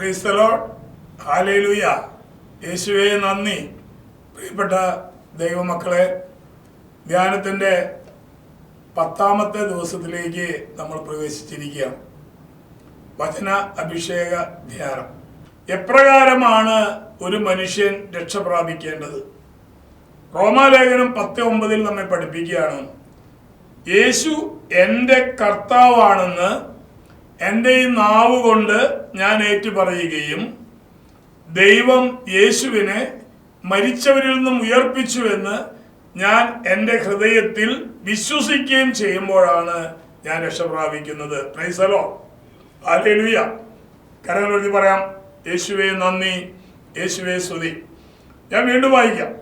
ക്രൈസ്തലോ hallelujah യേശുവെ നന്ദി. പ്രിയപ്പെട്ട ദൈവമക്കളെ ധ്യാനത്തിന്റെ പത്താമത്തെ ദിവസത്തിലേക്ക് നമ്മൾ പ്രവേശിച്ചിരിക്കുകയാണ്. വചന അഭിഷേക ധ്യാനം. എപ്രകാരമാണ് ഒരു മനുഷ്യൻ രക്ഷ പ്രാപിക്കേണ്ടത്? റോമാലേഖനം പത്ത് ഒമ്പതിൽ നമ്മെ പഠിപ്പിക്കുകയാണ്. യേശു എന്റെ കർത്താവാണെന്ന് എന്റെ ഈ നാവ് കൊണ്ട് ഞാൻ ഏറ്റുപറയുകയും ദൈവം യേശുവിനെ മരിച്ചവരിൽ നിന്നും ഉയർപ്പിച്ചുവെന്ന് ഞാൻ എന്റെ ഹൃദയത്തിൽ വിശ്വസിക്കുകയും ചെയ്യുമ്പോഴാണ് ഞാൻ രക്ഷ പ്രാപിക്കുന്നത് പ്രൈസലോ ആലേലുയ കരങ്ങൾ പറയാം. യേശുവെ നന്ദി. യേശുവെ സ്തുതി. ഞാൻ വീണ്ടും വായിക്കാം.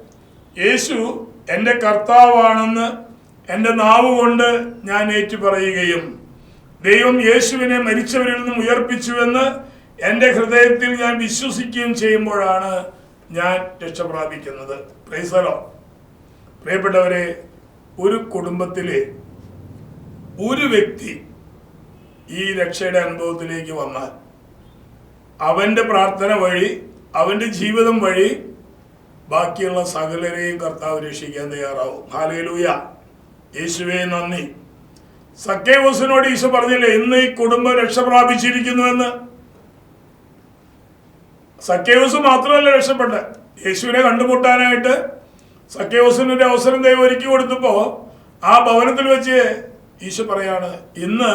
യേശു എന്റെ കർത്താവാണെന്ന് എന്റെ നാവ് കൊണ്ട് ഞാൻ ഏറ്റുപറയുകയും ദൈവം യേശുവിനെ മരിച്ചവരിൽ നിന്നും ഉയർപ്പിച്ചുവെന്ന് എന്റെ ഹൃദയത്തിൽ ഞാൻ വിശ്വസിക്കുകയും ചെയ്യുമ്പോഴാണ് ഞാൻ രക്ഷ പ്രാപിക്കുന്നത് പ്രൈസലോ പ്രിയപ്പെട്ടവരെ ഒരു കുടുംബത്തിലെ ഒരു വ്യക്തി ഈ രക്ഷയുടെ അനുഭവത്തിലേക്ക് വന്നാൽ അവന്റെ പ്രാർത്ഥന വഴി അവന്റെ ജീവിതം വഴി ബാക്കിയുള്ള സകലരെയും കർത്താവ് രക്ഷിക്കാൻ തയ്യാറാവും. ഹാലേലൂയ യേശുവേ നന്ദി. സക്കേവസിനോട് ഈശോ പറഞ്ഞില്ലേ ഇന്ന് ഈ കുടുംബം രക്ഷ പ്രാപിച്ചിരിക്കുന്നുവെന്ന് സക്കേവസ് മാത്രമല്ല രക്ഷപ്പെട്ട യേശുവിനെ കണ്ടുമുട്ടാനായിട്ട് സക്കേവസിന് ഒരു അവസരം ദൈവം ഒരുക്കി കൊടുത്തപ്പോ ആ ഭവനത്തിൽ വെച്ച് ഈശോ പറയാണ് ഇന്ന്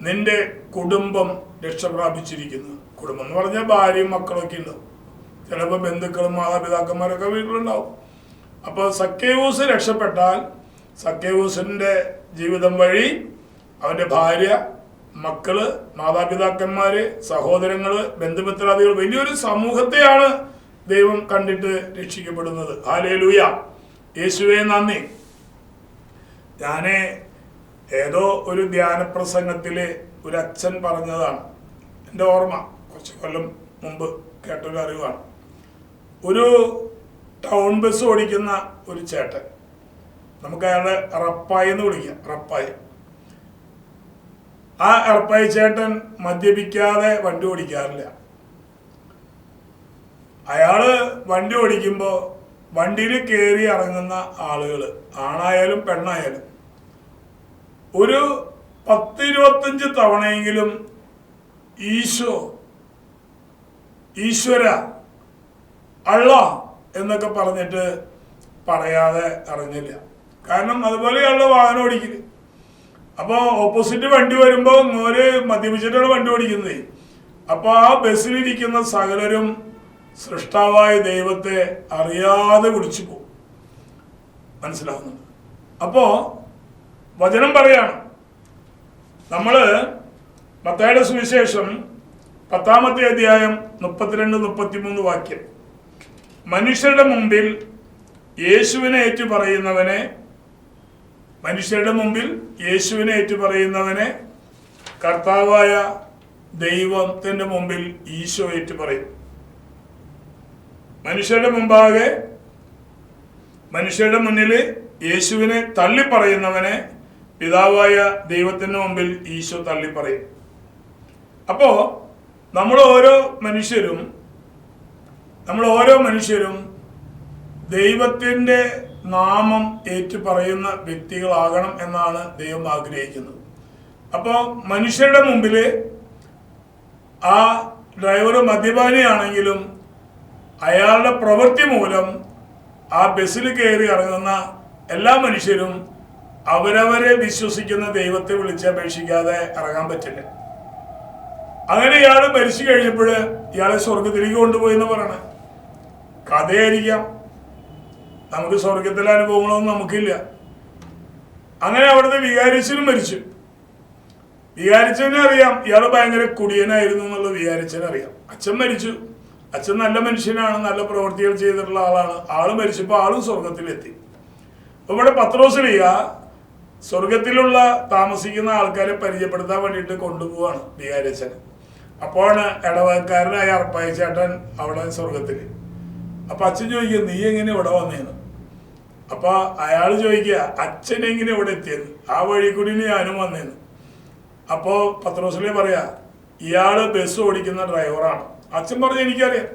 നിന്റെ കുടുംബം രക്ഷ പ്രാപിച്ചിരിക്കുന്നു കുടുംബം എന്ന് പറഞ്ഞാൽ ഭാര്യയും മക്കളൊക്കെ ഉണ്ടാവും. ചിലപ്പോൾ ബന്ധുക്കളും മാതാപിതാക്കന്മാരൊക്കെ വീട്ടിലുണ്ടാവും. അപ്പോൾ സക്കേവൂസ് രക്ഷപ്പെട്ടാൽ സക്കേവൂസിന്റെ ജീവിതം വഴി അവന്റെ ഭാര്യ മക്കൾ മാതാപിതാക്കന്മാര് സഹോദരങ്ങൾ ബന്ധുമിത്രാദികൾ വലിയൊരു സമൂഹത്തെയാണ് ദൈവം കണ്ടിട്ട് രക്ഷിക്കപ്പെടുന്നത്. ഹാലേലൂയ യേശുവേ നന്ദി. ഞാൻ ഏതോ ഒരു ധ്യാന പ്രസംഗത്തിൽ ഒരു അച്ഛൻ പറഞ്ഞതാണ്. എന്റെ ഓർമ്മ കുറച്ച് കൊല്ലം മുമ്പ് കേട്ടൊരു അറിവാണ്. ഒരു ടൗൺ ബസ് ഓടിക്കുന്ന ഒരു ചേട്ടൻ. നമുക്ക് അയാളെ റപ്പായി എന്ന് വിളിക്കാം. റപ്പായി. ആ റപ്പായി ചേട്ടൻ മദ്യപിക്കാതെ വണ്ടി ഓടിക്കാറില്ല. അയാൾ വണ്ടി ഓടിക്കുമ്പോൾ വണ്ടിയിൽ കയറി ഇറങ്ങുന്ന ആളുകൾ ആണായാലും പെണ്ണായാലും ഒരു പത്തിരുപത്തഞ്ച് തവണയെങ്കിലും ഈശോ ഈശ്വര അള്ള എന്നൊക്കെ പറഞ്ഞിട്ട് പറയാതെ അറിഞ്ഞില്ല. കാരണം അതുപോലെയുള്ള വാഹനം ഓടിക്കുന്നത്. അപ്പോൾ ഓപ്പോസിറ്റ് വണ്ടി വരുമ്പോൾ ഓര് മദ്യപിച്ചിട്ടാണ് വണ്ടി ഓടിക്കുന്നത്. അപ്പോൾ ആ ബസ്സിലിരിക്കുന്ന സകലരും സൃഷ്ടാവായ ദൈവത്തെ അറിയാതെ കുടിച്ചു പോകും. മനസ്സിലാവുന്നുണ്ട്? അപ്പോ വചനം പറയാണ്. നമ്മൾ മത്തായുടെ സുവിശേഷം പത്താമത്തെ അധ്യായം മുപ്പത്തിരണ്ട് മുപ്പത്തിമൂന്ന് വാക്യം. മനുഷ്യരുടെ മുമ്പിൽ യേശുവിനെ ഏറ്റു പറയുന്നവനെ മനുഷ്യരുടെ മുമ്പിൽ യേശുവിനെ ഏറ്റുപറയുന്നവനെ കർത്താവായ ദൈവത്തിന്റെ മുമ്പിൽ ഈശോ ഏറ്റുപറയും. മനുഷ്യരുടെ മുമ്പാകെ മനുഷ്യരുടെ മുന്നിൽ യേശുവിനെ തള്ളിപ്പറയുന്നവനെ പിതാവായ ദൈവത്തിന്റെ മുമ്പിൽ ഈശോ തള്ളിപ്പറയും. അപ്പോ നമ്മൾ ഓരോ മനുഷ്യരും നമ്മൾ ഓരോ മനുഷ്യരും ദൈവത്തിന്റെ നാമം ഏറ്റു പറയുന്ന വ്യക്തികളാകണം എന്നാണ് ദൈവം ആഗ്രഹിക്കുന്നത്. അപ്പോൾ മനുഷ്യരുടെ മുമ്പിൽ ആ ഡ്രൈവർ മദ്യപാനിയാണെങ്കിലും അയാളുടെ പ്രവൃത്തി മൂലം ആ ബസ്സിൽ കയറി ഇറങ്ങുന്ന എല്ലാ മനുഷ്യരും അവരവരെ വിശ്വസിക്കുന്ന ദൈവത്തെ വിളിച്ചപേക്ഷിക്കാതെ ഇറങ്ങാൻ പറ്റില്ല. അങ്ങനെ ഇയാൾ മരിച്ചു കഴിഞ്ഞപ്പോൾ ഇയാളെ സ്വർഗത്തിലേക്ക് കൊണ്ടുപോയി എന്ന് പറയണേ. കഥയായിരിക്കാം. നമുക്ക് സ്വർഗത്തിലെ അനുഭവങ്ങളൊന്നും നമുക്കില്ല. അങ്ങനെ അവിടുത്തെ വികാരിച്ചനും മരിച്ചു. വികാരിച്ചതിനെ അറിയാം. ഇയാൾ ഭയങ്കര കുടിയനായിരുന്നു എന്നുള്ളത് വികാരിച്ചതിനെ അറിയാം. അച്ഛൻ മരിച്ചു. അച്ഛൻ നല്ല മനുഷ്യനാണ് നല്ല പ്രവൃത്തികൾ ചെയ്തിട്ടുള്ള ആളാണ്. ആൾ മരിച്ചപ്പോൾ ആളും സ്വർഗത്തിലെത്തി അപ്പൊ ഇവിടെ പത്രോസിലിയ സ്വർഗത്തിലുള്ള താമസിക്കുന്ന ആൾക്കാരെ പരിചയപ്പെടുത്താൻ വേണ്ടിയിട്ട് കൊണ്ടുപോവാണ് വികാരിച്ചൻ. അപ്പോഴാണ് ഇടവകക്കാരനായ അർപ്പായ ചേട്ടൻ അവിടെ സ്വർഗത്തിൽ അപ്പൊ അച്ഛൻ ചോദിക്കുക നീ എങ്ങനെ ഇവിടെ വന്നേന്ന്? അപ്പൊ അയാൾ ചോദിക്കുക അച്ഛൻ എങ്ങനെ ഇവിടെ എത്തിയത് ആ വഴി കൂടി ഞാനും വന്നേന്ന്. അപ്പോ പത്രോസിലെ പറയാ ഇയാൾ ബസ് ഓടിക്കുന്ന ഡ്രൈവറാണ് അച്ഛൻ പറഞ്ഞു എനിക്കറിയാം.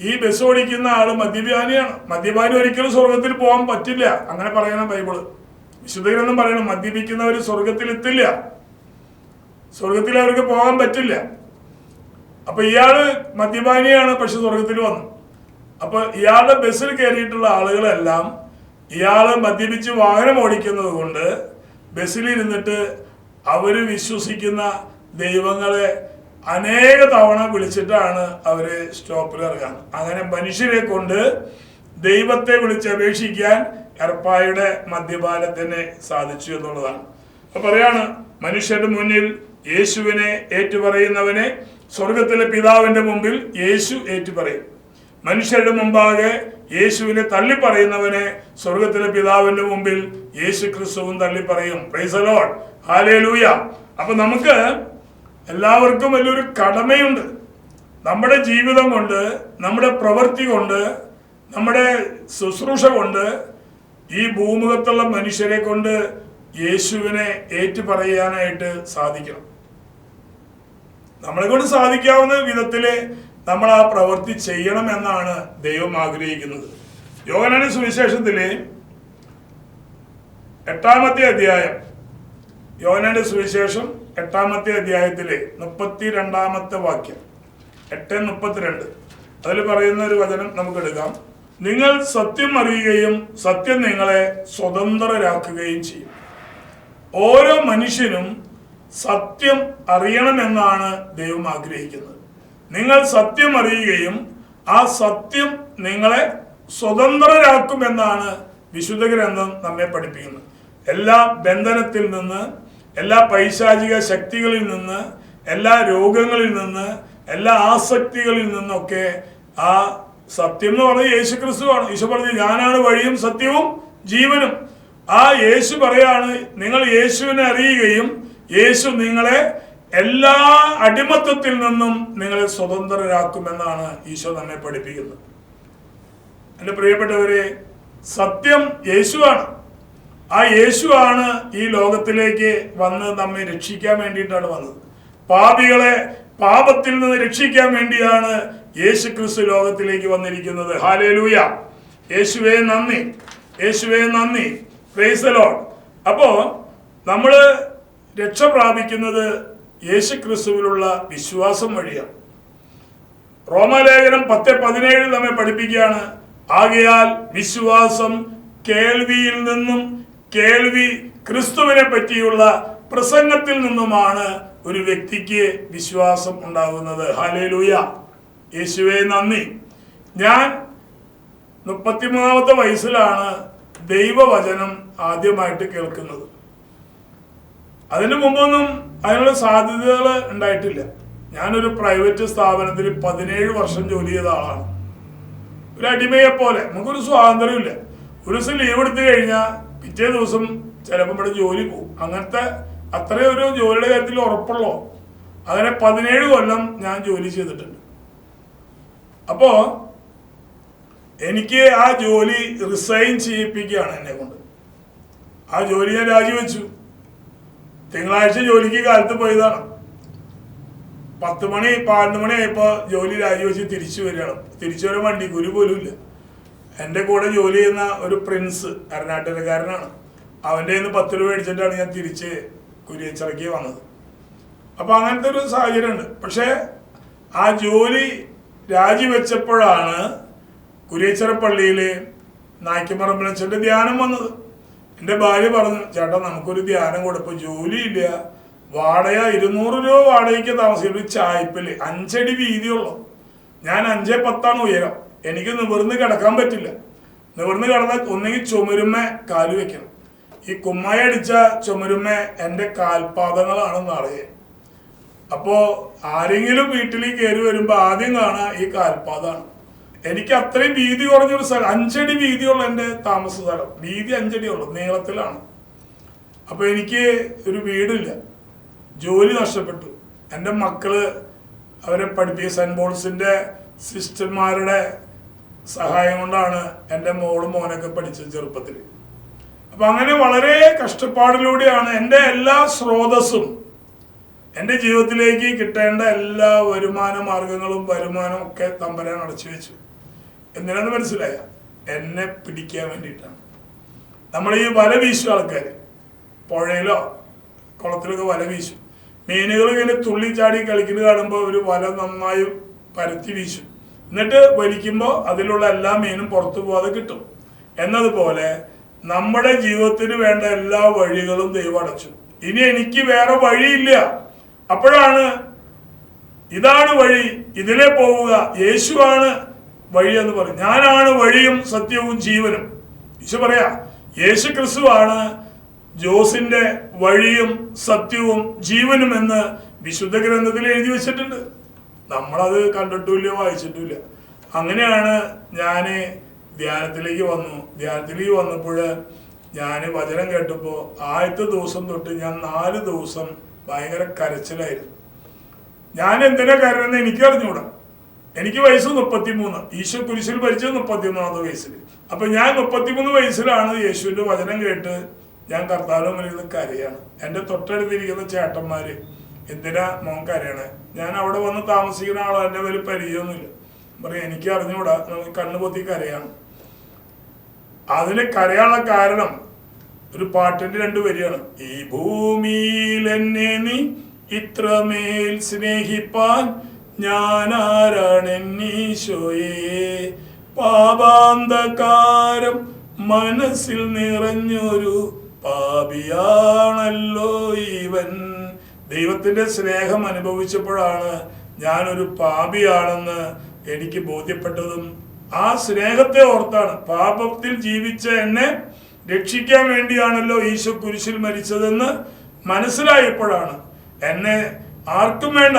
ഈ ബസ് ഓടിക്കുന്ന ആൾ മദ്യപാനിയാണ്. മദ്യപാനി ഒരിക്കലും സ്വർഗത്തിൽ പോകാൻ പറ്റില്ല. അങ്ങനെ പറയണം ബൈബിൾ. വിശുദ്ധഗ്രന്ഥം പറയണം മദ്യപിക്കുന്നവർ സ്വർഗത്തിൽ എത്തില്ല. സ്വർഗത്തിൽ അവർക്ക് പോകാൻ പറ്റില്ല. അപ്പൊ ഇയാൾ മദ്യപാനിയാണ് പക്ഷെ സ്വർഗത്തിൽ വന്നു. അപ്പൊ ഇയാളുടെ ബസ്സിൽ കയറിയിട്ടുള്ള ആളുകളെല്ലാം ഇയാൾ മദ്യപിച്ച് വാഹനം ഓടിക്കുന്നത് കൊണ്ട് ബസ്സിലിരുന്നിട്ട് അവർ വിശ്വസിക്കുന്ന ദൈവങ്ങളെ അനേക തവണ വിളിച്ചിട്ടാണ് അവർ സ്റ്റോപ്പിൽ ഇറങ്ങുന്നത് അങ്ങനെ മനുഷ്യരെ കൊണ്ട് ദൈവത്തെ വിളിച്ചപേക്ഷിക്കാൻ എർപ്പായുടെ മദ്യപാനത്തിന് സാധിച്ചു എന്നുള്ളതാണ്. അപ്പൊ പറയാണ് മനുഷ്യരുടെ മുന്നിൽ യേശുവിനെ ഏറ്റുപറയുന്നവനെ സ്വർഗത്തിലെ പിതാവിന്റെ മുമ്പിൽ യേശു ഏറ്റുപറയും. മനുഷ്യരുടെ മുമ്പാകെ യേശുവിനെ തള്ളി പറയുന്നവനെ സ്വർഗത്തിലെ പിതാവിന്റെ മുമ്പിൽ യേശു ക്രിസ്തുവും തള്ളി പറയും പ്രൈസലോൺ അപ്പൊ നമുക്ക് എല്ലാവർക്കും വലിയൊരു കടമയുണ്ട്. നമ്മുടെ ജീവിതം കൊണ്ട് നമ്മുടെ പ്രവൃത്തി കൊണ്ട് നമ്മുടെ ശുശ്രൂഷ കൊണ്ട് ഈ ഭൂമുഖത്തുള്ള മനുഷ്യരെ കൊണ്ട് യേശുവിനെ ഏറ്റുപറയാനായിട്ട് സാധിക്കണം. നമ്മളെ കൊണ്ട് സാധിക്കാവുന്ന വിധത്തിൽ നമ്മൾ ആ പ്രവൃത്തി ചെയ്യണം എന്നാണ് ദൈവം ആഗ്രഹിക്കുന്നത്. യോഗനാന സുവിശേഷത്തിൽ എട്ടാമത്തെ അധ്യായം യോഹനാന്റെ സുവിശേഷം എട്ടാമത്തെ അധ്യായത്തിലെ മുപ്പത്തി രണ്ടാമത്തെ വാക്യം എട്ട് മുപ്പത്തിരണ്ട്. അതിൽ പറയുന്ന ഒരു വചനം നമുക്ക് എടുക്കാം നിങ്ങൾ സത്യം അറിയുകയും സത്യം നിങ്ങളെ സ്വതന്ത്രരാക്കുകയും ചെയ്യും. ഓരോ മനുഷ്യനും സത്യം അറിയണമെന്നാണ് ദൈവം ആഗ്രഹിക്കുന്നത്. നിങ്ങൾ സത്യം അറിയുകയും ആ സത്യം നിങ്ങളെ സ്വതന്ത്രരാക്കുമെന്നാണ് വിശുദ്ധ ഗ്രന്ഥം നമ്മെ പഠിപ്പിക്കുന്നത് എല്ലാ ബന്ധനത്തിൽ നിന്ന് എല്ലാ പൈശാചിക ശക്തികളിൽ നിന്ന് എല്ലാ രോഗങ്ങളിൽ നിന്ന് എല്ലാ ആസക്തികളിൽ നിന്നൊക്കെ ആ സത്യം എന്ന് പറഞ്ഞത് യേശു ക്രിസ്തുവാണ് യേശു പറഞ്ഞു ഞാനാണ് വഴിയും സത്യവും ജീവനും. ആ യേശു പറയാണ് നിങ്ങൾ യേശുവിനെ അറിയുകയും യേശു നിങ്ങളെ എല്ലാ അടിമത്തത്തിൽ നിന്നും നിങ്ങളെ സ്വതന്ത്രരാക്കുമെന്നാണ് ഈശോ നമ്മെ പഠിപ്പിക്കുന്നത്. എന്റെ പ്രിയപ്പെട്ടവരെ സത്യം യേശുവാണ്. ആ യേശുവാണ് ഈ ലോകത്തിലേക്ക് വന്ന് നമ്മെ രക്ഷിക്കാൻ വേണ്ടിയിട്ടാണ് വന്നത്. പാപികളെ പാപത്തിൽ നിന്ന് രക്ഷിക്കാൻ വേണ്ടിയാണ് യേശു ക്രിസ്തു ലോകത്തിലേക്ക് വന്നിരിക്കുന്നത്. ഹാലേലൂയ യേശുവേ നന്ദി. യേശുവേ നന്ദി. പ്രൈസലോൺ അപ്പോ നമ്മൾ രക്ഷ പ്രാപിക്കുന്നത് യേശു ക്രിസ്തുവിലുള്ള വിശ്വാസം വഴിയാണ് റോമലേഖനം പത്ത് പതിനേഴിൽ നമ്മെ പഠിപ്പിക്കുകയാണ് ആകയാൽ വിശ്വാസം കേൾവിയിൽ നിന്നും കേൾവി ക്രിസ്തുവിനെ പറ്റിയുള്ള പ്രസംഗത്തിൽ നിന്നുമാണ് ഒരു വ്യക്തിക്ക് വിശ്വാസം ഉണ്ടാകുന്നത്. ഹാലേലൂയ യേശുവെ നന്ദി. ഞാൻ മുപ്പത്തിമൂന്നാമത്തെ വയസ്സിലാണ് ദൈവവചനം ആദ്യമായിട്ട് കേൾക്കുന്നത്. അതിനു മുമ്പൊന്നും അതിനുള്ള സാധ്യതകൾ ഉണ്ടായിട്ടില്ല. ഞാനൊരു പ്രൈവറ്റ് സ്ഥാപനത്തിൽ പതിനേഴ് വർഷം ജോലി ചെയ്ത ആളാണ്. ഒരു അടിമയെ പോലെ നമുക്കൊരു സ്വാതന്ത്ര്യമില്ല ഒരു ദിവസം ലീവ് എടുത്തു കഴിഞ്ഞാൽ പിറ്റേ ദിവസം ചിലപ്പോൾ ഇവിടെ ജോലി പോകും. അങ്ങനത്തെ അത്രയും ഒരു ജോലിയുടെ കാര്യത്തിൽ ഉറപ്പുള്ളോ അങ്ങനെ പതിനേഴ് കൊല്ലം ഞാൻ ജോലി ചെയ്തിട്ടുണ്ട്. അപ്പോ എനിക്ക് ആ ജോലി റിസൈൻ ചെയ്യിപ്പിക്കുകയാണ് എന്നെ കൊണ്ട്. ആ ജോലി ഞാൻ രാജിവെച്ചു. തിങ്കളാഴ്ച ജോലിക്ക് കാലത്ത് പോയതാണ് പത്ത് മണി പതിനൊന്ന് മണി ആയപ്പോ ജോലി രാജിവെച്ച് തിരിച്ചു വരികയാണ്. തിരിച്ചു വരാൻ വണ്ടി ഗുരു പോലും ഇല്ല. എന്റെ കൂടെ ജോലി ചെയ്യുന്ന ഒരു പ്രിൻസ് കർണാടകക്കാരനാണ് അവന്റെ നിന്ന് പത്ത് രൂപ മേടിച്ചിട്ടാണ് ഞാൻ തിരിച്ച് കുരിയച്ചിറക്കി വന്നത്. അപ്പൊ അങ്ങനത്തെ ഒരു സാഹചര്യമുണ്ട്. പക്ഷേ ആ ജോലി രാജിവെച്ചപ്പോഴാണ് കുരിയച്ചിറ പള്ളിയിൽ നായ്ക്കമ്പറമ്പലച്ചന്റെ ധ്യാനം വന്നത്. എന്റെ ഭാര്യ പറഞ്ഞു ചേട്ടാ നമുക്കൊരു ധ്യാനം കൊടുപ്പോ ജോലിയില്ല. വാടക ഇരുന്നൂറ് രൂപ വാടകയ്ക്ക് താമസിക്കും ഒരു അഞ്ചടി വീതിയുള്ളൂ. ഞാൻ അഞ്ചേ പത്താണ് ഉയരം. എനിക്ക് നിവർന്ന് കിടക്കാൻ പറ്റില്ല. നിവർന്ന് കിടന്ന ഒന്നെങ്കിൽ ചുമരുമ്മ കാൽ വെക്കണം. ഈ കുമ്മായ അടിച്ച ചുമരുമ്മ എന്റെ കാൽപാദങ്ങളാണ് നിറയെ അപ്പോ ആരെങ്കിലും വീട്ടിൽ കയറി വരുമ്പോ ആദ്യം കാണാ ഈ കാൽപാതാണ് എനിക്ക് അത്രയും വീതി കുറഞ്ഞൊരു സ്ഥലം അഞ്ചടി വീതിയുള്ള എന്റെ താമസ സ്ഥലം. വീതി അഞ്ചടി ഉള്ളു നീളത്തിലാണ്. അപ്പൊ എനിക്ക് ഒരു വീടില്ല. ജോലി നഷ്ടപ്പെട്ടു. എന്റെ മക്കൾ അവരെ പഠിപ്പിച്ച സെന്റ് പോൾസിന്റെ സിസ്റ്റർമാരുടെ സഹായം കൊണ്ടാണ് എന്റെ മോളും മോനൊക്കെ പഠിച്ചത് ചെറുപ്പത്തിൽ അപ്പൊ അങ്ങനെ വളരെ കഷ്ടപ്പാടിലൂടെയാണ് എന്റെ എല്ലാ സ്രോതസ്സും എന്റെ ജീവിതത്തിലേക്ക് കിട്ടേണ്ട എല്ലാ വരുമാന മാർഗങ്ങളും വരുമാനവും ഒക്കെ തമ്പരാൻ അടച്ചു വെച്ചു. എന്തിനാന്ന് മനസ്സിലായ. എന്നെ പിടിക്കാൻ വേണ്ടിയിട്ടാണ്. നമ്മൾ ഈ വല വീശും ആൾക്കാർ പുഴയിലോ കുളത്തിലൊക്കെ വല വീശും. മീനുകൾ ഇങ്ങനെ തുള്ളി ചാടി കളിക്കുന്നത് കാണുമ്പോൾ ഒരു വല നന്നായി പരത്തി വീശും. എന്നിട്ട് വലിക്കുമ്പോൾ അതിലുള്ള എല്ലാ മീനും പുറത്തു പോകാതെ കിട്ടും. എന്നതുപോലെ നമ്മുടെ ജീവിതത്തിന് വേണ്ട എല്ലാ വഴികളും ദൈവം അടച്ചു. ഇനി എനിക്ക് വേറെ വഴിയില്ല. അപ്പോഴാണ് ഇതാണ് വഴി. ഇതിലെ പോവുക. യേശുവാണ് വഴി എന്ന് പറയും ഞാനാണ് വഴിയും സത്യവും ജീവനും. ഈശോ പറയാ യേശു ക്രിസ്തുവാണ് ജോസിന്റെ വഴിയും സത്യവും ജീവനും എന്ന് വിശുദ്ധ ഗ്രന്ഥത്തിൽ എഴുതി വെച്ചിട്ടുണ്ട്. നമ്മളത് കണ്ടിട്ടില്ല വായിച്ചിട്ടില്ല അങ്ങനെയാണ് ഞാൻ ധ്യാനത്തിലേക്ക് വന്നു. ധ്യാനത്തിലേക്ക് വന്നപ്പോൾ ഞാൻ വചനം കേട്ടപ്പോൾ ആദ്യത്തെ ദിവസം തൊട്ട് ഞാൻ നാല് ദിവസം ഭയങ്കര കരച്ചിലായിരുന്നു. ഞാൻ എന്തിനാ കരുതെന്ന് എനിക്ക് അറിഞ്ഞൂടാ എനിക്ക് വയസ്സ് മുപ്പത്തിമൂന്ന്. ഈശോ കുരിശിൽ ഭരിച്ചത് മുപ്പത്തിമൂന്നാമത്തെ വയസ്സിൽ അപ്പൊ ഞാൻ മുപ്പത്തിമൂന്ന് വയസ്സിലാണ് യേശുവിന്റെ വചനം കേട്ട് ഞാൻ കർത്താവിന് മുന്നിൽ കരയാണ്. എന്റെ തൊട്ടടുത്തിരിക്കുന്ന ചേട്ടന്മാര് എന്തിനാ മോൻ കരയണേ? ഞാൻ അവിടെ വന്ന് താമസിക്കുന്ന ആളോ എന്റെ വലിയ പരിചയമൊന്നുമില്ല. പറയും എനിക്ക് അറിഞ്ഞുകൂടാ കണ്ണു പൊത്തി കരയാണ്. അതിന് കരയാനുള്ള കാരണം ഒരു പാട്ടിന്റെ രണ്ട് വരിയാണ്. ഈ ഭൂമിയിൽ എന്നെ നീ ഇത്രമേൽ സ്നേഹിപ്പാൻ ഞാൻ ആരാണെന്നീശോയെ പാപാന്തകാരം മനസ്സിൽ നിറഞ്ഞൊരു പാപിയാണല്ലോ ഇവൻ ദൈവത്തിന്റെ സ്നേഹം അനുഭവിച്ചപ്പോഴാണ് ഞാനൊരു പാപിയാണെന്ന് എനിക്ക് ബോധ്യപ്പെട്ടതും ആ സ്നേഹത്തെ ഓർത്താണ്. പാപത്തിൽ ജീവിച്ച എന്നെ രക്ഷിക്കാൻ വേണ്ടിയാണല്ലോ ഈശോ കുരിശിൽ മരിച്ചതെന്ന് മനസ്സിലായപ്പോഴാണ്. എന്നെ ആർക്കും വേണ്ട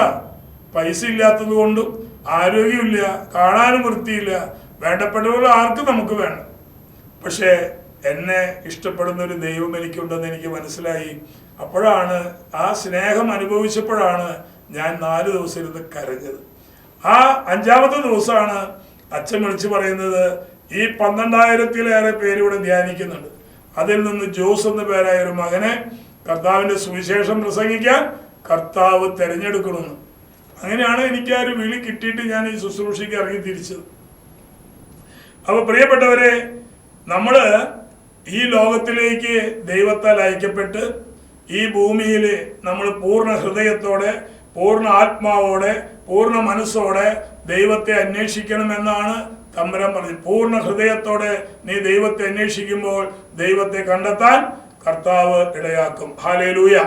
പൈസ ഇല്ലാത്തത് കൊണ്ടും ആരോഗ്യമില്ല കാണാനും വൃത്തിയില്ല വേണ്ടപ്പെട്ടവർ ആർക്കും നമുക്ക് വേണം. പക്ഷേ എന്നെ ഇഷ്ടപ്പെടുന്ന ഒരു ദൈവം എനിക്കുണ്ടെന്ന് എനിക്ക് മനസ്സിലായി. അപ്പോഴാണ് ആ സ്നേഹം അനുഭവിച്ചപ്പോഴാണ് ഞാൻ നാല് ദിവസം ഇരുന്ന് കരഞ്ഞത്. ആ അഞ്ചാമത്തെ ദിവസമാണ് അച്ഛൻ വിളിച്ചു പറയുന്നത് ഈ പന്ത്രണ്ടായിരത്തിലേറെ പേര് ഇവിടെ ധ്യാനിക്കുന്നുണ്ട്. അതിൽ നിന്ന് ജോസ് എന്ന പേരായ ഒരു മകനെ കർത്താവിന്റെ സുവിശേഷം പ്രസംഗിക്കാൻ കർത്താവ് തെരഞ്ഞെടുക്കണമെന്ന്. അങ്ങനെയാണ് എനിക്ക് ആ ഒരു വിളി കിട്ടിയിട്ട് ഞാൻ ഈ ശുശ്രൂഷയ്ക്ക് ഇറങ്ങി തിരിച്ചത്. അപ്പോൾ പ്രിയപ്പെട്ടവരെ നമ്മൾ ഈ ലോകത്തിലേക്ക് ദൈവത്താൽ അയക്കപ്പെട്ട് ഈ ഭൂമിയിൽ നമ്മൾ പൂർണ ഹൃദയത്തോടെ പൂർണ ആത്മാവോടെ പൂർണ മനസ്സോടെ ദൈവത്തെ അന്വേഷിക്കണമെന്നാണ് തമ്പരം പറഞ്ഞത്. പൂർണ ഹൃദയത്തോടെ നീ ദൈവത്തെ അന്വേഷിക്കുമ്പോൾ ദൈവത്തെ കണ്ടെത്താൻ കർത്താവ് ഇടയാക്കും. ഹാലേലൂയ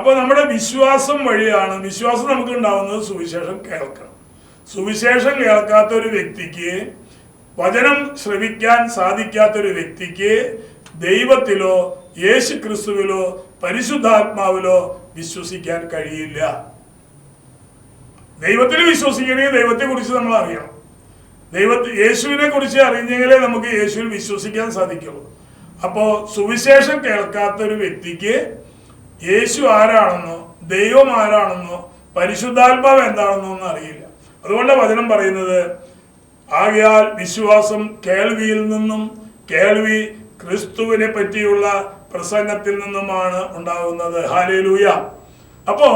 അപ്പോൾ നമ്മുടെ വിശ്വാസം വഴിയാണ്. വിശ്വാസം നമുക്ക് ഉണ്ടാവുന്നത് സുവിശേഷം കേൾക്കണം. സുവിശേഷം കേൾക്കാത്ത ഒരു വ്യക്തിക്ക് വചനം ശ്രവിക്കാൻ സാധിക്കാത്ത ഒരു വ്യക്തിക്ക് ദൈവത്തിലോ യേശു ക്രിസ്തുവിലോ പരിശുദ്ധാത്മാവിലോ വിശ്വസിക്കാൻ കഴിയില്ല. ദൈവത്തിൽ വിശ്വസിക്കണമെങ്കിൽ ദൈവത്തെ കുറിച്ച് നമ്മൾ അറിയണം. ദൈവത്തെ യേശുവിനെ കുറിച്ച് അറിഞ്ഞെങ്കിലേ നമുക്ക് യേശുവിൽ വിശ്വസിക്കാൻ സാധിക്കുള്ളൂ. അപ്പോൾ സുവിശേഷം കേൾക്കാത്ത ഒരു വ്യക്തിക്ക് യേശു ആരാണെന്നോ ദൈവം ആരാണെന്നോ പരിശുദ്ധാത്മാവ് എന്താണെന്നോ ഒന്നും അറിയില്ല. അതുകൊണ്ട് വചനം പറയുന്നത് ആകയാൽ വിശ്വാസം കേൾവിയിൽ നിന്നും കേൾവി ക്രിസ്തുവിനെ പറ്റിയുള്ള പ്രസംഗത്തിൽ നിന്നുമാണ് ഉണ്ടാകുന്നത്. ഹാലേലൂയ അപ്പോ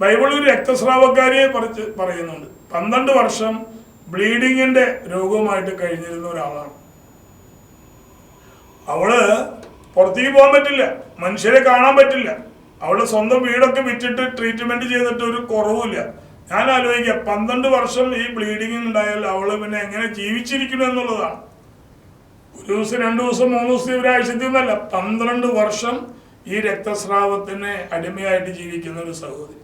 ബൈബിൾ ഒരു രക്തസ്രാവക്കാരിയെ പറിച്ച് പറയുന്നുണ്ട്. പന്ത്രണ്ട് വർഷം ബ്ലീഡിങ്ങിന്റെ രോഗവുമായിട്ട് കഴിഞ്ഞിരുന്ന ഒരാളാണ്. അവൾ പുറത്തേക്ക് പോകാൻ പറ്റില്ല. മനുഷ്യരെ കാണാൻ പറ്റില്ല. അവൾ സ്വന്തം വീടൊക്കെ വിറ്റിട്ട് ട്രീറ്റ്മെന്റ് ചെയ്തിട്ട് ഒരു കുറവുമില്ല. ഞാൻ ആലോചിക്കുക പന്ത്രണ്ട് വർഷം ഈ ബ്ലീഡിങ് ഉണ്ടായാൽ അവൾ പിന്നെ എങ്ങനെ ജീവിച്ചിരിക്കുന്നു എന്നുള്ളതാണ്. ഒരു ദിവസം രണ്ടു ദിവസം മൂന്ന് ദിവസം ഒരാഴ്ചത്തിൽ നിന്നല്ല പന്ത്രണ്ട് വർഷം ഈ രക്തസ്രാവത്തിന് അടിമയായിട്ട് ജീവിക്കുന്ന ഒരു സഹോദരി.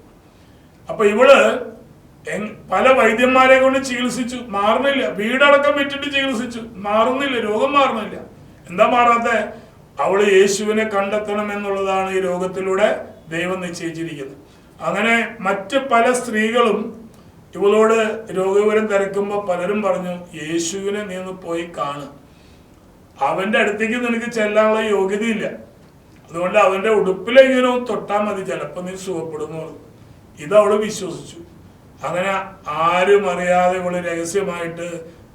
അപ്പൊ ഇവൾ പല വൈദ്യന്മാരെ കൊണ്ട് ചികിത്സിച്ചു മാറുന്നില്ല. വീടടക്കം വിറ്റിട്ട് ചികിത്സിച്ചു മാറുന്നില്ല രോഗം മാറുന്നില്ല. എന്താ മാറാത്ത? അവൾ യേശുവിനെ കണ്ടെത്തണം എന്നുള്ളതാണ് ഈ രോഗത്തിലൂടെ ദൈവം നിശ്ചയിച്ചിരിക്കുന്നത്. അങ്ങനെ മറ്റ് പല സ്ത്രീകളും ഇവളോട് രോഗവിവരം തിരക്കുമ്പോൾ പലരും പറഞ്ഞു യേശുവിനെ നീ ഒന്ന് പോയി കാണും. അവന്റെ അടുത്തേക്ക് നിനക്ക് ചെല്ലാനുള്ള യോഗ്യതയില്ല. അതുകൊണ്ട് അവന്റെ ഉടുപ്പിലെങ്ങനെ തൊട്ടാൽ മതി ചിലപ്പോൾ നീ സുഖപ്പെടുന്നു ഇത് വിശ്വസിച്ചു. അങ്ങനെ ആരും അറിയാതെ ഇവൾ രഹസ്യമായിട്ട്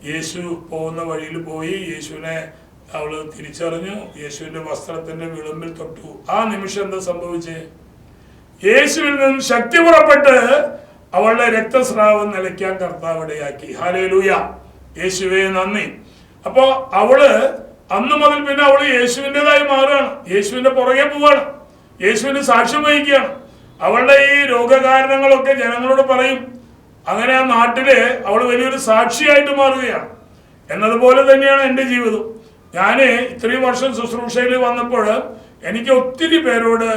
യേശു പോകുന്ന വഴിയിൽ പോയി യേശുവിനെ അവൾ തിരിച്ചറിഞ്ഞു. യേശുവിന്റെ വസ്ത്രത്തിന്റെ വിളമ്പിൽ തൊട്ടു. ആ നിമിഷം എന്താ സംഭവിച്ചേ? യേശുവിൽ നിന്നും ശക്തി പുറപ്പെട്ട് അവളുടെ രക്തസ്രാവം നിലയ്ക്കാൻ കർത്താവിടയാക്കി ഹാലേലൂയ യേശുവേ നന്ദി. അപ്പോൾ അവൾ അന്ന് മുതൽ പിന്നെ അവൾ യേശുവിന്റെതായി മാറുകയാണ്. യേശുവിന്റെ പുറകെ പോവുകയാണ് യേശുവിന് സാക്ഷ്യം വഹിക്കുകയാണ്. അവളുടെ ഈ രോഗകാരണങ്ങളൊക്കെ ജനങ്ങളോട് പറയും. അങ്ങനെ ആ നാട്ടിൽ അവൾ വലിയൊരു സാക്ഷിയായിട്ട് മാറുകയാണ്. എന്നതുപോലെ തന്നെയാണ് എന്റെ ജീവിതം ഞാൻ ഇത്രയും വർഷം ശുശ്രൂഷയിൽ വന്നപ്പോൾ എനിക്ക് ഒത്തിരി പേരോട്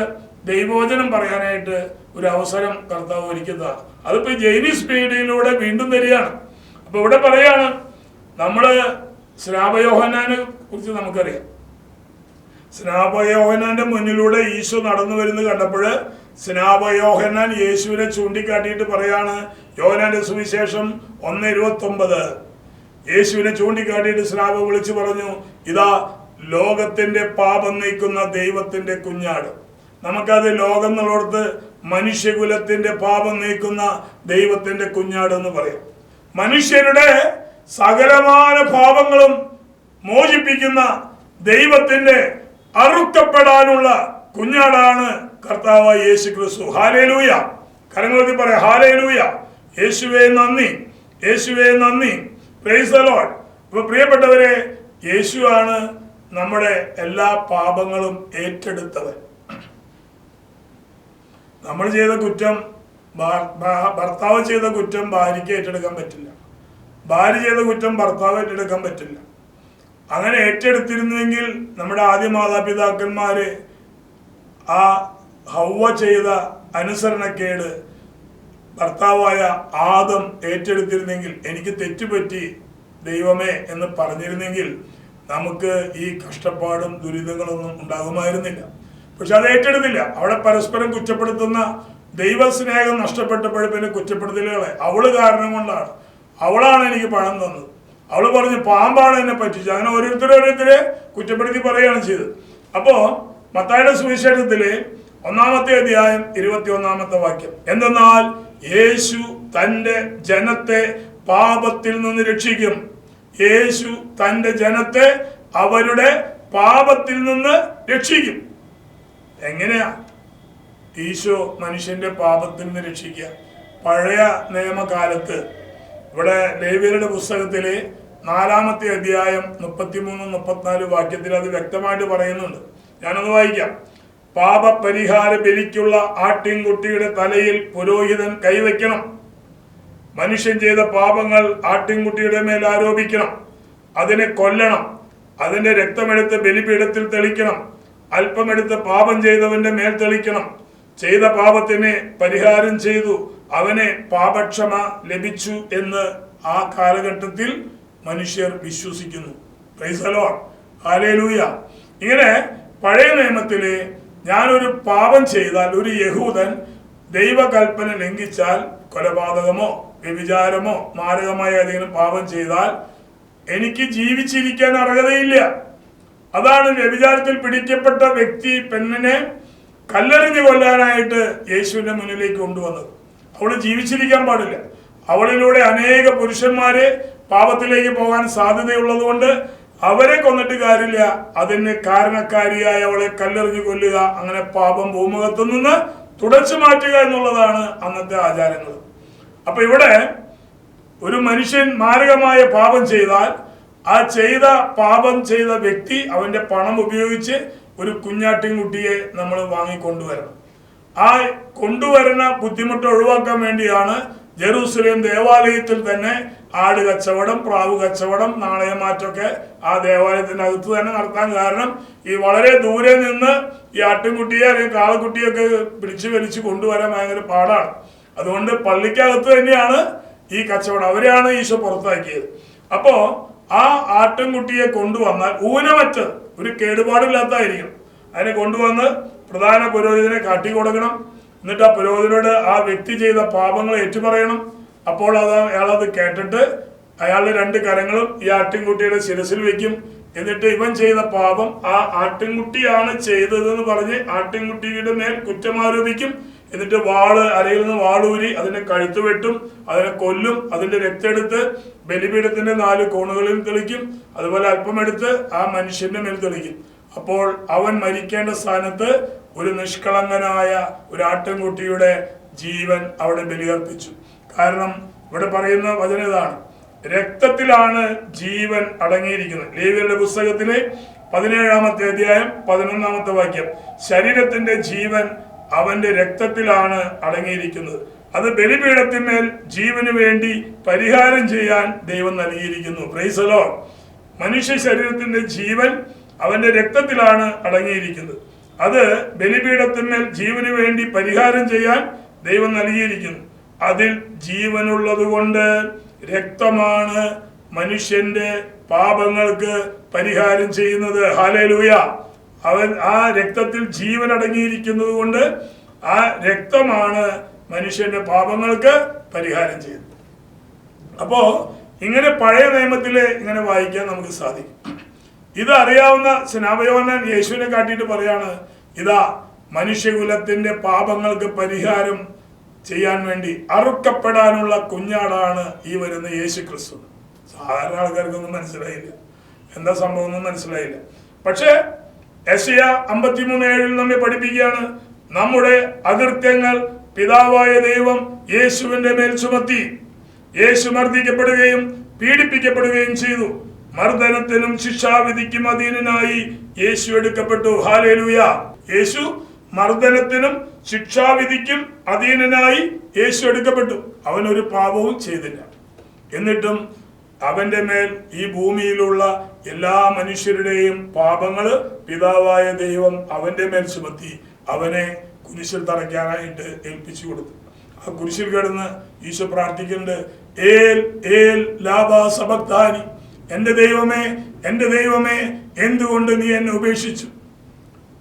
ദൈവോചനം പറയാനായിട്ട് ഒരു അവസരം കർത്താവ് ഒരുക്കുന്നതാണ് അതിപ്പോ ജൈവിസ് പീഡിയിലൂടെ വീണ്ടും തരികയാണ് അപ്പൊ ഇവിടെ പറയാണ് നമ്മൾ ശ്രാപയോഹനാനെ കുറിച്ച് നമുക്കറിയാം. സ്നാപയോഹനാന്റെ മുന്നിലൂടെ ഈശോ നടന്നു വരുന്ന കണ്ടപ്പോൾ സ്നാപയോഹനാൻ യേശുവിനെ ചൂണ്ടിക്കാട്ടിയിട്ട് പറയാണ് യോഹനാന്റെ സുവിശേഷം ഒന്ന് ഇരുപത്തി ഒമ്പത് യേശുവിനെ ചൂണ്ടിക്കാട്ടിയിട്ട് സ്നാപ വിളിച്ചു പറഞ്ഞു ഇതാ ലോകത്തിന്റെ പാപം നീക്കുന്ന ദൈവത്തിന്റെ കുഞ്ഞാട്. നമുക്കത് ലോകം എന്നുള്ളടത്ത് മനുഷ്യകുലത്തിന്റെ പാപം നീക്കുന്ന ദൈവത്തിന്റെ കുഞ്ഞാട് എന്ന് പറയും. മനുഷ്യരുടെ സകലമായ പാപങ്ങളും മോചിപ്പിക്കുന്ന ദൈവത്തിന്റെ അറുക്കപ്പെടാനുള്ള കുഞ്ഞാടാണ് കർത്താവ് യേശു ക്രിസ്തു ഹാലേലൂയ. കരങ്ങളത്തിൽ പറയാം ഹാലേലൂയ. യേശുവേ നന്ദി. യേശുവേ നന്ദി. പ്രൈസ് ലോഡ് അപ്പൊ പ്രിയപ്പെട്ടവരെ യേശുവാണ് നമ്മുടെ എല്ലാ പാപങ്ങളും ഏറ്റെടുത്തവൻ. നമ്മൾ ചെയ്ത കുറ്റം ഭർത്താവ് ചെയ്ത കുറ്റം ഭാര്യയ്ക്ക് ഏറ്റെടുക്കാൻ പറ്റില്ല. ഭാര്യ ചെയ്ത കുറ്റം ഭർത്താവ് ഏറ്റെടുക്കാൻ പറ്റില്ല. അങ്ങനെ ഏറ്റെടുത്തിരുന്നുവെങ്കിൽ നമ്മുടെ ആദ്യ മാതാപിതാക്കന്മാര് ആ ഹൗവ ചെയ്ത അനുസരണക്കേട് ഭർത്താവായ ആദം ഏറ്റെടുത്തിരുന്നെങ്കിൽ എനിക്ക് തെറ്റുപറ്റി ദൈവമേ എന്ന് പറഞ്ഞിരുന്നെങ്കിൽ നമുക്ക് ഈ കഷ്ടപ്പാടും ദുരിതങ്ങളൊന്നും ഉണ്ടാകുമായിരുന്നില്ല. പക്ഷെ അത് ഏറ്റെടുത്തില്ല. അവിടെ പരസ്പരം കുറ്റപ്പെടുത്തുന്ന ദൈവസ്നേഹം നഷ്ടപ്പെട്ടപ്പോൾ പിന്നെ കുറ്റപ്പെടുത്തലുകളെ. അവൾ കാരണം കൊണ്ടാണ്. അവളാണ് എനിക്ക് പണം തന്നത്. അവൾ പറഞ്ഞു പാമ്പാണ് എന്നെ പറ്റിച്ചത് അങ്ങനെ ഓരോരുത്തരെ ഓരോരുത്തരെ കുറ്റപ്പെടുത്തി പറയുകയാണ് ചെയ്തത്. അപ്പോ മത്തായുടെ സുവിശേഷത്തിലെ ഒന്നാമത്തെ അധ്യായം ഇരുപത്തി ഒന്നാമത്തെ വാക്യം. എന്തെന്നാൽ യേശു തന്റെ ജനത്തെ പാപത്തിൽ നിന്ന് രക്ഷിക്കും. യേശു തന്റെ ജനത്തെ അവരുടെ പാപത്തിൽ നിന്ന് രക്ഷിക്കും. എങ്ങനെയാ ഈശോ മനുഷ്യന്റെ പാപത്തിൽ നിന്ന് രക്ഷിക്കുക? പഴയ നിയമകാലത്ത് ഇവിടെ ലേവിയരുടെ പുസ്തകത്തിലെ നാലാമത്തെ അധ്യായം മുപ്പത്തിമൂന്ന് മുപ്പത്തിനാല് വാക്യത്തിൽ അത് വ്യക്തമായിട്ട് പറയുന്നുണ്ട്. ഞാനൊന്ന് വായിക്കാം. പാപപരിഹാര ബലിക്കുള്ള ആട്ടിൻകുട്ടിയുടെ തലയിൽ പുരോഹിതൻ കൈവയ്ക്കണം. മനുഷ്യൻ ചെയ്ത പാപങ്ങൾ ആട്ടിൻകുട്ടിയുടെ മേൽ ആരോപിക്കണം. അതിനെ കൊല്ലണം. അതിന്റെ രക്തമെടുത്ത് ബലിപീഠത്തിൽ തെളിക്കണം. അല്പമെടുത്ത് പാപം ചെയ്തവന്റെ മേൽ തെളിക്കണം. ചെയ്ത പാപത്തിനെ പരിഹാരം ചെയ്തു. അവനെ പാപക്ഷമ ലഭിച്ചു എന്ന് ആ കാലഘട്ടത്തിൽ മനുഷ്യർ വിശ്വസിക്കുന്നു. ഇങ്ങനെ പഴയ നിയമത്തിൽ ഞാനൊരു പാപം ചെയ്താൽ ഒരു യഹൂദൻ ദൈവകൽപ്പന ലംഘിച്ചാൽ കൊലപാതകമോ വ്യഭിചാരമോ മാരകമായ ഏതെങ്കിലും പാപം ചെയ്താൽ എനിക്ക് ജീവിച്ചിരിക്കാൻ അർഹതയില്ല. അതാണ് വ്യഭിചാരത്തിൽ പിടിക്കപ്പെട്ട വ്യക്തി പെണ്ണിനെ കല്ലെറിഞ്ഞ് കൊല്ലാനായിട്ട് യേശുവിന്റെ മുന്നിലേക്ക് കൊണ്ടുവന്നത്. അവൾ ജീവിച്ചിരിക്കാൻ പാടില്ല. അവളിലൂടെ അനേക പുരുഷന്മാരെ പാപത്തിലേക്ക് പോകാൻ സാധ്യതയുള്ളത് കൊണ്ട് അവരെ കൊന്നിട്ട് കാര്യമില്ല. അതിന് കാരണക്കാരിയായ അവളെ കല്ലെറിഞ്ഞു കൊല്ലുക അങ്ങനെ പാപം ഭൂമുഖത്തു നിന്ന് തുടച്ചു മാറ്റുക എന്നുള്ളതാണ് അന്നത്തെ ആചാരങ്ങൾ. അപ്പൊ ഇവിടെ ഒരു മനുഷ്യൻ മാരകമായ പാപം ചെയ്താൽ ആ ചെയ്ത പാപം ചെയ്ത വ്യക്തി അവന്റെ പണം ഉപയോഗിച്ച് ഒരു കുഞ്ഞാട്ടിൻകുട്ടിയെ നമ്മൾ വാങ്ങിക്കൊണ്ടുവരണം. ആ കൊണ്ടുവരുന്ന ബുദ്ധിമുട്ട് ഒഴിവാക്കാൻ വേണ്ടിയാണ് ജെറൂസലേം ദേവാലയത്തിൽ തന്നെ ആട് കച്ചവടം പ്രാവ് കച്ചവടം നാണയമാറ്റമൊക്കെ ആ ദേവാലയത്തിന്റെ അകത്ത് തന്നെ നടത്താൻ കാരണം ഈ വളരെ ദൂരെ നിന്ന് ഈ ആട്ടിൻകുട്ടിയെ അല്ലെങ്കിൽ കാളക്കുട്ടിയൊക്കെ പിടിച്ചു വലിച്ചു കൊണ്ടുവരാൻ ഭയങ്കര പാടാണ്. അതുകൊണ്ട് പള്ളിക്കകത്ത് തന്നെയാണ് ഈ കച്ചവടം. അവരെയാണ് ഈശോ പുറത്താക്കിയത്. അപ്പോ ആ ആട്ടിൻകുട്ടിയെ കൊണ്ടുവന്നാൽ ഊനമറ്റ് ഒരു കേടുപാടില്ലാത്തായിരിക്കും അതിനെ കൊണ്ടുവന്ന് പ്രധാന പുരോഹിതനെ കാട്ടിക്കൊടുക്കണം. എന്നിട്ട് ആ പുരോഹിതനോട് ആ വ്യക്തി ചെയ്ത പാപങ്ങൾ ഏറ്റുപറയണം. അപ്പോൾ അത് അയാളത് കേട്ടിട്ട് അയാളുടെ രണ്ട് കരങ്ങളും ഈ ആട്ടിൻകുട്ടിയുടെ ശിരസിൽ വെക്കും. എന്നിട്ട് ഇവൻ ചെയ്ത പാപം ആ ആട്ടിൻകുട്ടിയാണ് ചെയ്തതെന്ന് പറഞ്ഞ് ആട്ടിൻകുട്ടിയുടെ മേൽ കുറ്റം ആരോപിക്കും. എന്നിട്ട് വാൾ അരയിൽ നിന്ന് വാളൂരി അതിനെ കഴുത്ത് വെട്ടും അതിനെ കൊല്ലും അതിന്റെ രക്തം എടുത്ത് ബലിപീഠത്തിന്റെ നാല് കോണുകളിൽ തെളിക്കും അതുപോലെ അല്പമെടുത്ത് ആ മനുഷ്യന്റെ മേൽ തെളിക്കും. അപ്പോൾ അവൻ മരിക്കേണ്ട സ്ഥാനത്ത് ഒരു നിഷ്കളങ്കനായ ഒരു ആട്ടിൻകുട്ടിയുടെ ജീവൻ അവിടെ ബലിയർപ്പിച്ചു. കാരണം ഇവിടെ പറയുന്ന വചന ഇതാണ്. രക്തത്തിലാണ് ജീവൻ അടങ്ങിയിരിക്കുന്നത്. ലേവിയുടെ പുസ്തകത്തിലെ പതിനേഴാമത്തെ അധ്യായം പതിനൊന്നാമത്തെ വാക്യം. ശരീരത്തിന്റെ ജീവൻ അവന്റെ രക്തത്തിലാണ് അടങ്ങിയിരിക്കുന്നത്. അത് ബലിപീഠത്തിന്മേൽ ജീവന് വേണ്ടി പരിഹാരം ചെയ്യാൻ ദൈവം നൽകിയിരിക്കുന്നു. പ്രൈസലോ മനുഷ്യ ശരീരത്തിന്റെ ജീവൻ അവന്റെ രക്തത്തിലാണ് അടങ്ങിയിരിക്കുന്നത്. അത് ബലിപീഠത്തിന്മേൽ ജീവന് വേണ്ടി പരിഹാരം ചെയ്യാൻ ദൈവം നൽകിയിരിക്കുന്നു. അതിൽ ജീവനുള്ളതുകൊണ്ട് രക്തമാണ് മനുഷ്യന്റെ പാപങ്ങൾക്ക് പരിഹാരം ചെയ്യുന്നത്. ഹാലേലൂയ അവൻ ആ രക്തത്തിൽ ജീവൻ അടങ്ങിയിരിക്കുന്നത് കൊണ്ട് ആ രക്തമാണ് മനുഷ്യന്റെ പാപങ്ങൾക്ക് പരിഹാരം ചെയ്യുന്നത്. അപ്പോ ഇങ്ങനെ പഴയ നിയമത്തിൽ ഇങ്ങനെ വായിക്കാൻ നമുക്ക് സാധിക്കും. ഇത് അറിയാവുന്ന സ്നാപയോനൻ യേശുവിനെ കാട്ടിയിട്ട് പറയാണ് ഇതാ മനുഷ്യകുലത്തിന്റെ പാപങ്ങൾക്ക് പരിഹാരം ചെയ്യാൻ വേണ്ടി അറുക്കപ്പെടാനുള്ള കുഞ്ഞാടാണ് ഈ വരുന്ന യേശു ക്രിസ്തു സാധാരണ ആൾക്കാർക്കൊന്നും മനസ്സിലായില്ല. എന്താ സംഭവം ഒന്നും മനസ്സിലായില്ല. പക്ഷേ യശയ അമ്പത്തിമൂന്ന് ഏഴിൽ നമ്മെ പഠിപ്പിക്കുകയാണ്. നമ്മുടെ അതിർത്യങ്ങൾ പിതാവായ ദൈവം യേശുവിന്റെ മേൽ ചുമത്തി. യേശു മർദ്ദിക്കപ്പെടുകയും പീഡിപ്പിക്കപ്പെടുകയും ചെയ്തു. മർദ്ദനത്തിനും ശിക്ഷാവിധിക്കും അധീനനായി യേശു എടുക്കപ്പെട്ടു. ഹാലേലൂയ. യേശു മർദ്ദനത്തിനും ശിക്ഷാവിധിക്കും അധീനനായി യേശു എടുക്കപ്പെട്ടു. അവൻ ഒരു പാപവും ചെയ്തില്ല. എന്നിട്ടും അവന്റെ മേൽ ഈ ഭൂമിയിലുള്ള എല്ലാ മനുഷ്യരുടെയും പാപങ്ങൾ പിതാവായ ദൈവം അവന്റെ മേൽ ചുമത്തി അവനെ കുരിശിൽ തറയ്ക്കാനായിട്ട് ഏൽപ്പിച്ചു കൊടുത്തു. ആ കുരിശിൽ കിടന്ന് ഈശോ പ്രാർത്ഥിക്കുന്നുണ്ട് ഏൽ ഏൽ ലാബ സബക്താനി എന്റെ ദൈവമേ എന്റെ ദൈവമേ എന്തുകൊണ്ട് നീ എന്നെ ഉപേക്ഷിച്ചു?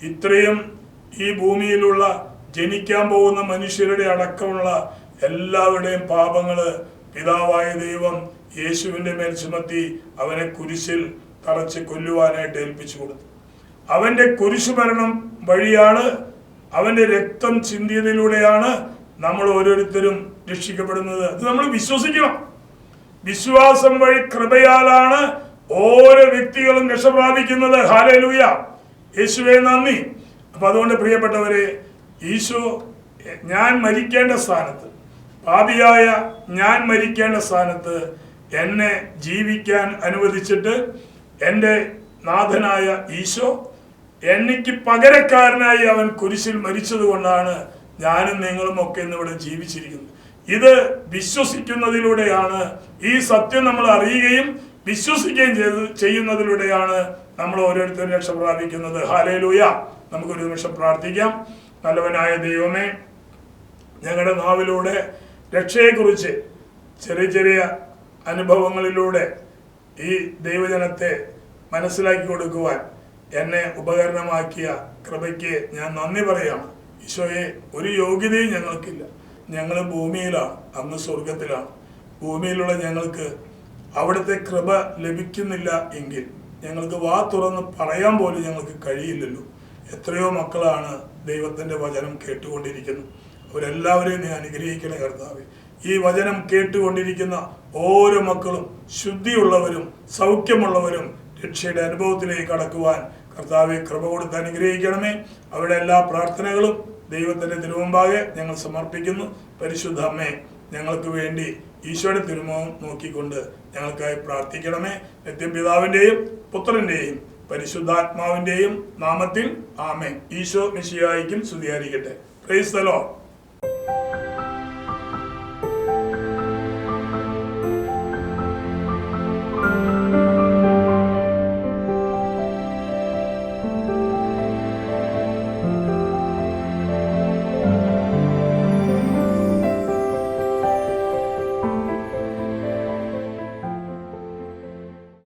ഇത്രയും ഈ ഭൂമിയിലുള്ള ജനിക്കാൻ പോകുന്ന മനുഷ്യരുടെ അടക്കമുള്ള എല്ലാവരുടെയും പാപങ്ങൾ പിതാവായ ദൈവം യേശുവിന്റെ മേൽ ചുമത്തി അവനെ കുരിശിൽ തറച്ച് കൊല്ലുവാനായിട്ട് ഏൽപ്പിച്ചു കൊടുത്തു. അവന്റെ കുരിശു മരണം വഴിയാണ് അവന്റെ രക്തം ചിന്തിയതിലൂടെയാണ് നമ്മൾ ഓരോരുത്തരും രക്ഷിക്കപ്പെടുന്നത്. അത് നമ്മൾ വിശ്വസിക്കണം. വിശ്വാസം വഴി കൃപയാലാണ് ഓരോ വ്യക്തികളും രക്ഷ പ്രാപിക്കുന്നത് യേശുവേ നന്ദി. അപ്പൊ അതുകൊണ്ട് പ്രിയപ്പെട്ടവരെ ഈശോ ഞാൻ മരിക്കേണ്ട സ്ഥാനത്ത് പാപിയായ ഞാൻ മരിക്കേണ്ട സ്ഥാനത്ത് എന്നെ ജീവിക്കാൻ അനുവദിച്ചിട്ട് എന്റെ നാഥനായ ഈശോ എനിക്ക് പകരക്കാരനായി അവൻ കുരിശിൽ മരിച്ചതുകൊണ്ടാണ് ഞാനും നിങ്ങളും ഒക്കെ ഇന്നിവിടെ ജീവിച്ചിരിക്കുന്നത്. ഇത് വിശ്വസിക്കുന്നതിലൂടെയാണ് ഈ സത്യം നമ്മൾ അറിയുകയും വിശ്വസിക്കുകയും ചെയ്ത് ചെയ്യുന്നതിലൂടെയാണ് നമ്മൾ ഓരോരുത്തരും രക്ഷ പ്രാപിക്കുന്നത്. ഹാലേലൂയ നമുക്കൊരു നിമിഷം പ്രാർത്ഥിക്കാം. നല്ലവനായ ദൈവമേ ഞങ്ങളുടെ നാവിലൂടെ രക്ഷയെക്കുറിച്ച് ചെറിയ ചെറിയ അനുഭവങ്ങളിലൂടെ ഈ ദൈവജനത്തെ മനസ്സിലാക്കി കൊടുക്കുവാൻ എന്നെ ഉപകരണമാക്കിയ കൃപയ്ക്ക് ഞാൻ നന്ദി പറയാം ഈശോയെ ഒരു യോഗ്യതയും ഞങ്ങൾക്കില്ല. ഞങ്ങൾ ഭൂമിയിലാണ് അങ്ങ് സ്വർഗത്തിലാണ് ഭൂമിയിലുള്ള ഞങ്ങൾക്ക് അവിടുത്തെ കൃപ ലഭിക്കുന്നില്ല എങ്കിൽ ഞങ്ങൾക്ക് വാ തുറന്ന് പറയാൻ പോലും ഞങ്ങൾക്ക് കഴിയില്ലല്ലോ എത്രയോ മക്കളാണ് ദൈവത്തിന്റെ വചനം കേട്ടുകൊണ്ടിരിക്കുന്നത് അവരെല്ലാവരെയും നീ അനുഗ്രഹിക്കണേ കർത്താവെ. ഈ വചനം കേട്ടുകൊണ്ടിരിക്കുന്ന ഓരോ മക്കളും ശുദ്ധിയുള്ളവരും സൗഖ്യമുള്ളവരും രക്ഷയുടെ അനുഭവത്തിലേക്ക് കടക്കുവാൻ കർത്താവെ കൃപ കൊടുത്ത് അനുഗ്രഹിക്കണമേ. അവരുടെ എല്ലാ പ്രാർത്ഥനകളും ദൈവത്തിന്റെ തിരുമുമ്പാകെ ഞങ്ങൾ സമർപ്പിക്കുന്നു. പരിശുദ്ധ അമ്മേ ഞങ്ങൾക്ക് വേണ്ടി ഈശോയുടെ തിരുമുഖം നോക്കിക്കൊണ്ട് ഞങ്ങൾക്കായി പ്രാർത്ഥിക്കണമേ. നിത്യപിതാവിന്റെയും പുത്രന്റെയും പരിശുദ്ധാത്മാവിന്റെയും നാമത്തിൽ ആമേ ഈശോ മിശിയായിക്കും സ്തുതിയായിരിക്കട്ടെ. Praise Lord